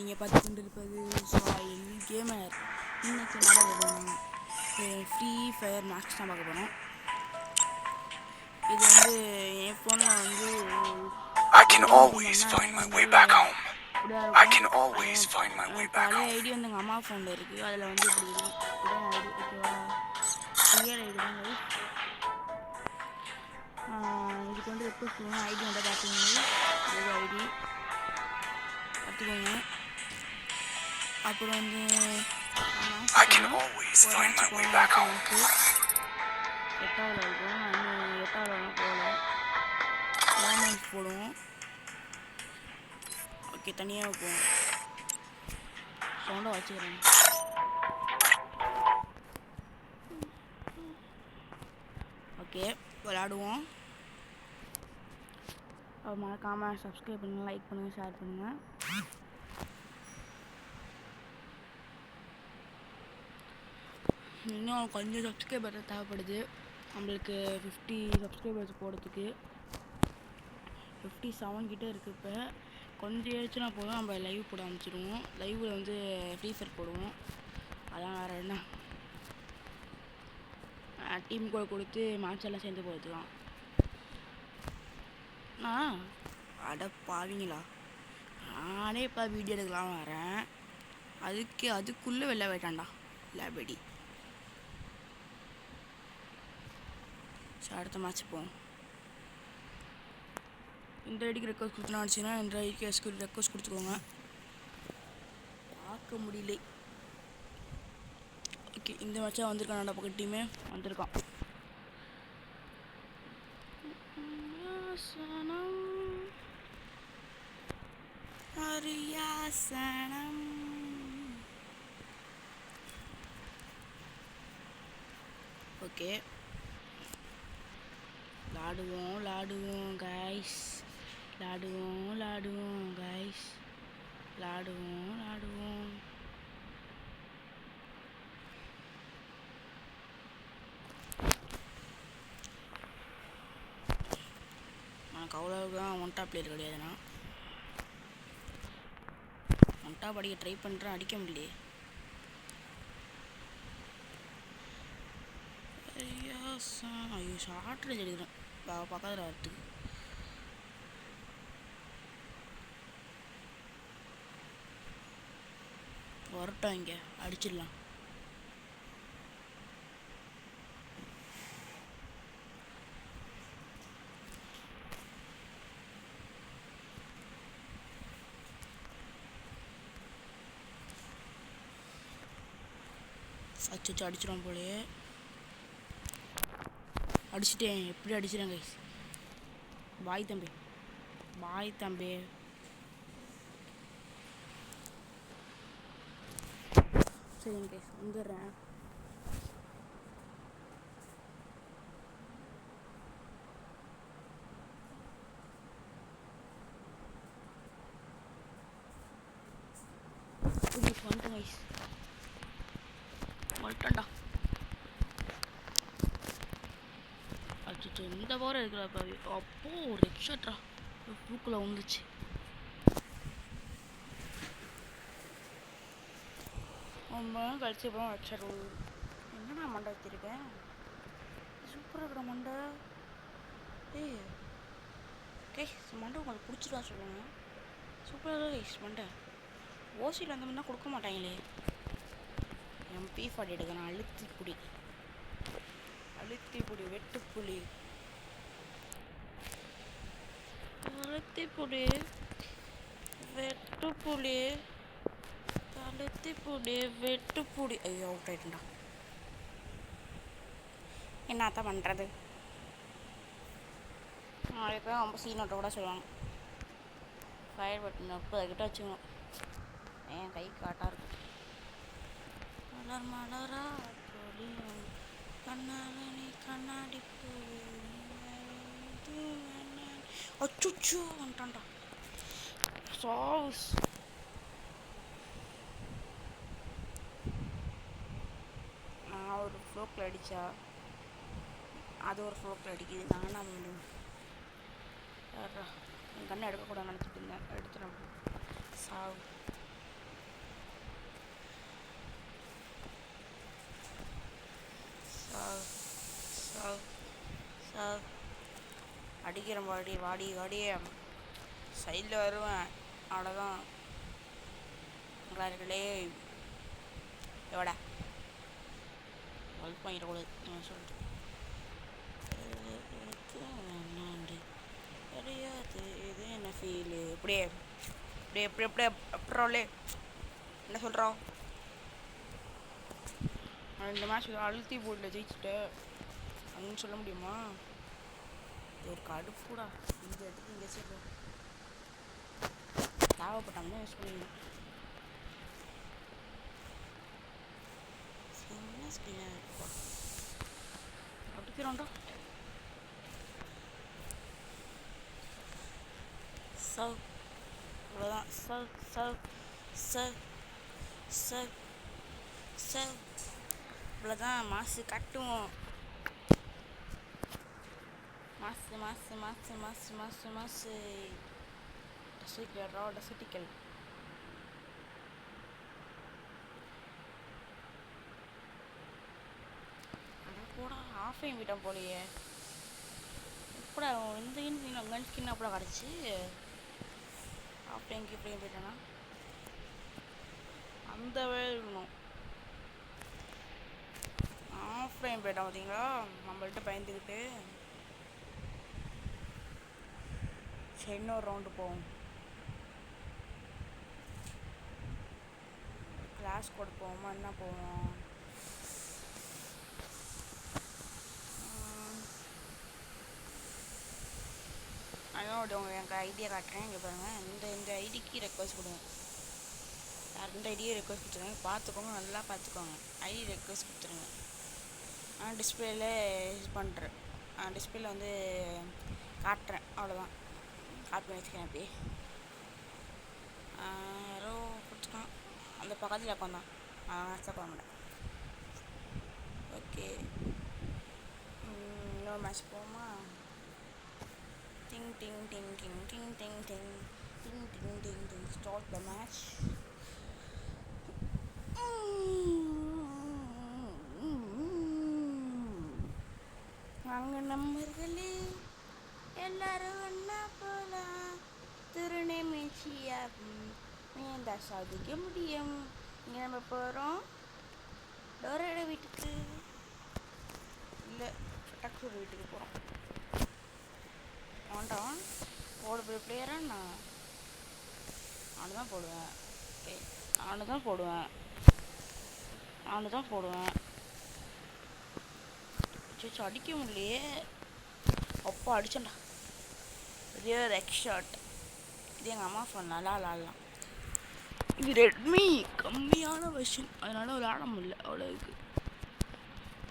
நீங்கள் பார்த்து கொண்டிருப்பது சாயில் கேமர் இன்னைக்கு என்ன பார்க்க போகிறோம் ஃப்ரீ ஃபயர் மேக்ஸ் தான் பார்க்க போகிறோம் இது வந்து என் ஃபோனில் வந்து I can always find my way back home. இப்படியா I can இருக்கும். always find my way என் back பழைய home. ஐடி வந்து எங்கள் அம்மா ஃபோனில் இருக்குது அதில் வந்து இப்படி இருக்கும் இதான் ஐடி ஓகேவா ரியல் ஐடி தான் guys. ஆஹ் இதுக்கு வந்து ரெக்வஸ்ட் பண்ணுவோம் ஐடி வந்து பார்த்தீங்கன்னா இது ஐடி பார்த்துக்கோங்க அப்புறம் வந்து I can always find my way back home. எட்டாவில் இருக்கும். இன்னும் எட்டாவில் போகல. லேமன்ஸ் போடுவோம். ஓகே தனியாக வைப்போம். சவுண்டாக வச்சுக்கிறேன். ஓகே விளாடுவோம் அது மறக்காமல் சப்ஸ்கிரைப் பண்ணுங்கள் லைக் பண்ணுங்கள் ஷேர் பண்ணுங்கள் இன்னும் கொஞ்சம் சப்ஸ்கிரைபர் தேவைப்படுது. நம்மளுக்கு ஃபிஃப்டி சப்ஸ்கிரைபர்ஸ் போடுறதுக்கு. ஃபிஃப்டி செவன் கிட்டே இருக்குது இப்போ. கொஞ்சம் ஏறிச்சுனா போதும் நம்ம லைவ் போட ஆரம்பிச்சிடுவோம் லைவில் வந்து ஃப்ரீ ஃபயர் போடுவோம். அதான் வேறு என்ன. டீம் கூட கொடுத்து மேட்ச் எல்லாம் சேர்ந்து போகிறதுலாம் ஆ அட பாவிங்களா. நானே இப்போ வீடியோ எடுக்கலாம் வரேன். அதுக்கு அதுக்குள்ளே வெளில போயிட்டான்டா. லேபடி. சரி அடுத்த மேட்ச் போவோம். இந்த ஐடிக்கு ரெக்வஸ்ட் கொடுத்தனா அடிச்சுன்னா இந்த ஐடிக்கு ரெக்வஸ்ட் கொடுத்துக்கோங்க. பார்க்க முடியல. ஓகே இந்த மேட்சாக வந்திருக்கான் நம்ம பக்கம் டீமே வந்திருக்கான். அரியாசனம் ஓகே விளாடுவோம் விளாடுவோம் காய்ஸ் விளாடுவோம் விளாடுவோம் காய்ஸ் விளாடுவோம் விளாடுவோம் எனக்கு அவ்வளோதான் ஒன்டா பிளேயர் கிடையாதுண்ணா. ஒன்டா படிக்க ட்ரை பண்ணுறேன் அடிக்க முடியலையே. ஐயா ஐயோ ஷார்ட் ரேஞ்ச் எடுக்கிறேன் பக்கத்தில் வரத்துக்கு வரட்டும் இங்கே அடிச்சிடலாம் அச்சு அடிச்சிடும் போலயே அடிச்சிட்டேன். எப்படி அடிச்சிட்டேன் கைஸ் பாய் தம்பி. பாய் தம்பி. சரிங்க கைஸ் வந்துடுறேன். அச்சோ இந்த வாரம் இருக்கிற பாவி. அப்போ ஒரு ஹெட்ஷாட்ரா தூக்கில் வந்துச்சு ரொம்ப கழிச்சு அப்புறம் ஹெட்ஷாட் என்னடா மண்டை வச்சிருக்கேன்? சூப்பராக இருக்கிற மண்டை. ஏய். கே மண்டை உங்களுக்கு பிடிச்சிருவா சொல்லுங்க. சூப்பராக இருக்கு மண்டை. ஓசியில் அந்த மாதிரிலாம் கொடுக்க மாட்டாங்களே. எம்பி ஃபார்ட்டி எடுக்கணும் அழுத்தி புடி. அழுத்தி புடி வெட்டுப்புலி அழுத்தி புடி வெட்டுப்புலி அழுத்தி புடி வெட்டுப்புடி ஐயோ அவுட் ஆயிட்டுண்டா என்னத்தான் பண்ணுறது நாளைக்கு ரொம்ப சீனோட்ட கூட சொல்லுவாங்க. ஃபயர் பட்டன் முப்பது கிட்ட வச்சுக்கணும். என் கை காட்டாக இருக்கு? மலர் மலரா பொழியும் கண்ணாடி கண்ணாடி அச்சுச்சோ வந்துட்டான்டா சாவுஸ் நான் ஒரு ஃப்ளோக்கில் அடித்தா அது ஒரு ஃப்ளோக்கில் அடிக்குது நானா முடியும் என் கண்ணை எடுக்கக்கூடாது நினச்சிட்டு இருந்தேன் எடுத்துட்டேன் சாவு அடிக்கிற வாடி வாடி வாடி சைடில் வருவேன். அவ்வளோதான் உங்களார்களே எவடா ஹெல்ப் பண்ணிடக்கூடாது நான் சொல்லிட்டு. கிடையாது இது என்ன ஃபீலு இப்படியே இப்படியே எப்படி எப்படி அப்புறம்லே என்ன சொல்கிறோம் இந்த மேட்ச் அழுத்தி போர்டில் ஜெயிச்சுட்டு. அப்படின்னு சொல்ல முடியுமா? ஒரு கடுப்புடா இந்த இடத்துக்கு இங்கே வச்சிருக்கோம் தேவைப்பட்டாங்கன்னா யூஸ் பண்ணிக்கணும் சின்ன ஸ்க்ரீனாக இருக்குப்பா அடிக்கிறோண்டா சவ் அவ்வளோதான் சவ் சவ் சவ் சவ் சவ் இவ்வளோதான் மாசு கட்டுவோம். மாசு மாசு மாசு மாசு மாசு மாசு டெசிக்கல் சிட்டிக்கல் கூட ஆஃப் டைம் விட்டோம் போலையே எப்படா இந்த ஸ்கின் அங்கே ஸ்கின் அப்படா கிடச்சி ஆஃப் டைம்க்கு இப்படி போயிட்டேன்னா அந்த வேலை இருக்கணும் ஆஃப் டைம் போயிட்டான் பார்த்தீங்களா நம்மள்கிட்ட பயந்துக்கிட்டு சரி இன்னொரு ரவுண்டு போவோம். கிளாஸ் கூட போவோமா? என்ன போவோம் அதனோட உங்க எனக்கு ஐடியா காட்டுறேன். இங்கே பாருங்கள் இந்த இந்த ஐடிக்கு ரெக்வஸ்ட் கொடுங்க. ரெண்டு ஐடியை ரெக்வஸ்ட் கொடுத்துருங்க பார்த்துக்கோங்க. நல்லா பார்த்துக்கோங்க. ஐடி ரெக்வஸ்ட் கொடுத்துருங்க. நான் டிஸ்பிளேல இது பண்ணுறேன் நான் டிஸ்பிளேல வந்து காட்டுறேன். அவ்வளோதான் காப்பி வச்சுக்கிறேன் அப்படியே யாரோ பிடிச்சிக்கலாம் அந்த பக்கத்தில் உட்காந்தான் தான் அக்செப்ட் பண்ண மாட்டேன் ஓகே இன்னொரு மேட்ச் போமா டிங் டிங் டிங் டிங் டிங் டிங் டிங் டிங் டிங் டிங் டிங் ஸ்டார்ட் த மேட்ச் வாங்க நம்பர்களே எல்லாரும் ஒன்றா போகலாம் திருநெல்வேலியாகும். மேந்தா சாதிக்க முடியும்? இங்கே நம்ம போகிறோம் டோரோட வீட்டுக்கு. இல்லை டக்ஸோட வீட்டுக்கு போகிறோம் வேண்டாம். போட போய் பிளேயரா நான். நானு தான் போடுவேன். ஓகே நானு தான் போடுவேன். நானு தான் போடுவேன். அடிக்க முடியலையே அப்பா அடிச்சண்டா ரியர் எக்ஸ் இது எங்கள் அம்மா ஃபோன் நல்லா விளாட்லாம் இது ரெட்மி கம்மியான வெர்ஷன் அதனால விளாட முடியல அவ்வளோ இருக்கு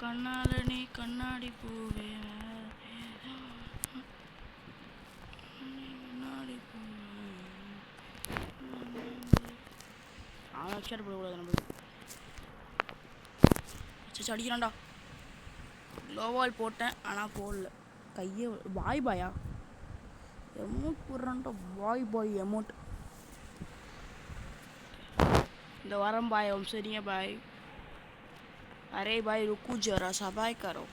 கண்ணால நீ கண்ணாடி பூவே. கண்ணாடி பூவே. அவன் அக்ஷர் போடக்கூடாது நம்மளுக்கு சரி அடிக்கிறான்டா. லோவால் போட்டேன் ஆனால் போடல. கையை பாய் பாயா? எமௌண்ட் போடுறான்டா பாய் பாய் எமௌண்ட் இந்த வாரம் பாய் हम சரிங்க பாய் अरे भाई रुको जरा सा बाय करो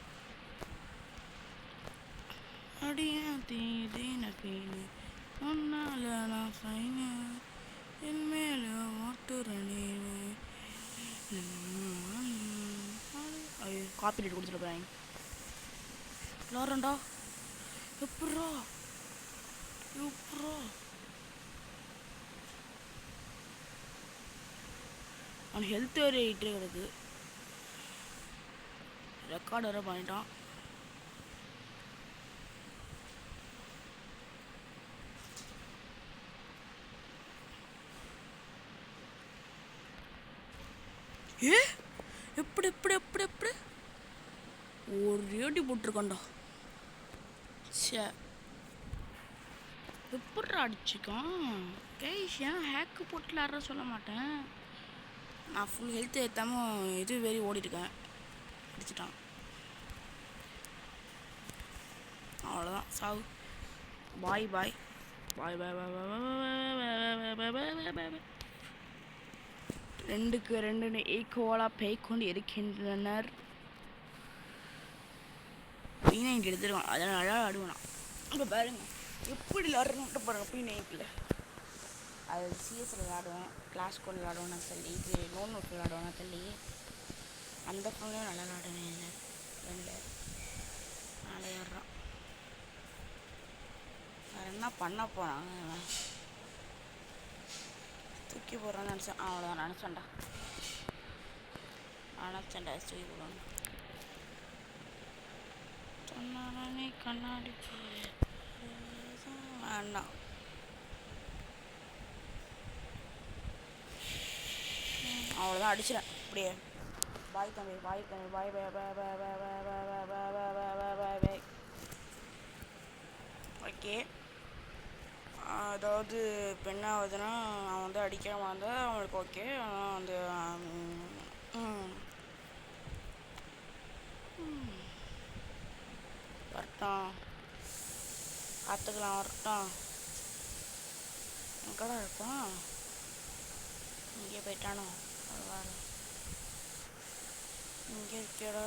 அடியா தீதின பீனு உன்னால நான் ஃபைனு என் மேல ஓட்டுற நீனு ஐயோ காப்பி ரேட் கொடுத்துட்டு போகிறாங்க விளாட்றேன்டா எப்பட்றா அவன் ஹெல்த் வேறு எயிட்டே கிடக்கு. ரெக்கார்ட் வேறு பண்ணிட்டான். ஏ? எப்படி எப்படி எப்படி எப்படி? ஒரு அடி போட்டிருக்கான்டா. சே எப்படி அடிச்சுக்கும் கைஸ் ஏன் ஹேக்கு போட்டு விளாட்ற சொல்ல மாட்டேன் நான் ஃபுல் ஹெல்த் ஏற்றாமல் இது வெறி ஓடிட்டுருக்கேன் அடிச்சிட்டான் அவ்வளோதான் சாவு பாய் பாய் பாய் பாய் பாய் பாய் பாய் பாய் பாய் பாய் ரெண்டுக்கு ரெண்டு ஈக்குவலாக பேய்கொண்டு இருக்கின்றனர் வீணை எடுத்துருவான் அதனால் ஆடுவேன் இப்போ பாருங்க எப்படி விளாட்றேன்னு பாருங்க போய் நெய்ப்பில் அது சிஎஸ்சில் விளாடுவேன் கிளாஸ் கோல் விளாடுவேன் நான் தள்ளி. இது லோன் நோட் விளாடுவேன் நான் அந்த ஃபோன்லேயும் நல்லா விளாடுவேன் இல்லை ரெண்டு. நாளை ஏறுறான் வேறு என்ன பண்ண போகிறாங்க தூக்கி போடுறான்னு நினச்சேன். அவ்வளோதான் நினச்சேன்டா நினச்சேன்டா தூக்கி போடணும் சொன்னானே கண்ணாடி போய் வேண்டாம் அவ்வளோதான் அடிச்சிடேன் அப்படியே பாய் தம்பி பாய் தம்பி பாய் பாய் பாய் பாய் பாய் பாய் பாய் பாய் பாய் பாய் பாய் பாய் பாய் பாய் ஓகே அதாவது இப்போ என்ன ஆகுதுன்னா அவன் வந்து அடிக்காமல் இருந்தால் அவனுக்கு ஓகே ஆனால் வந்து ம், பார்த்துக்கலாம் வரட்டும். எங்கடா இருப்பான் இங்கே போயிட்டானோ? பரவாயில்ல. இங்கே இருக்கடா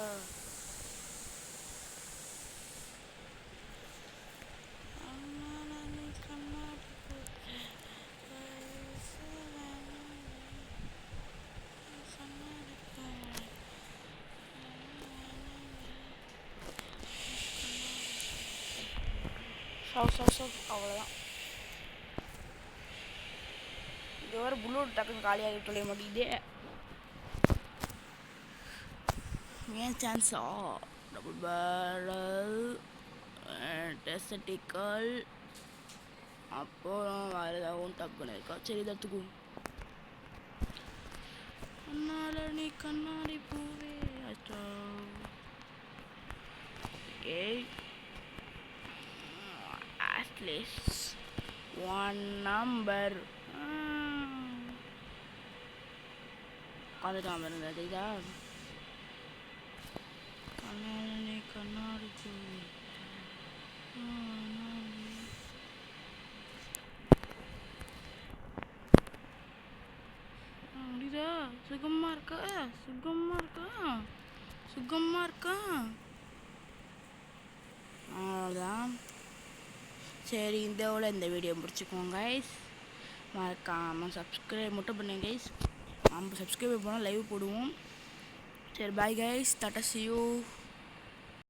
சாவு சாவு சாவு அவ்வளோதான் இது வர புல்லட் டக்குன்னு காலியாகி தொலைய மாட்டேங்குது. ஏன் சான்ஸா டபுள் பேரல் டெஸ்டிக்கல் அப்புறம் வேறு ஏதாவும் டக்குன்னு இருக்கா? சரி தத்துக்கும் கண்ணால கண்ணாடி this one number. Hmm. Kalı numaranı vereceğim. Kanalını kanal Segemar ka, segemar ka, segemar ka. Alam. சரி இதோட இந்த வீடியோ முடிச்சுக்கோங்க கைஸ் மறக்காமல் சப்ஸ்கிரைப் மட்டும் பண்ணுங்க கைஸ் நம்ம சப்ஸ்கிரைப் பண்ணால் லைவ் போடுவோம். சரி பாய் கைஸ் டாட்டா யூ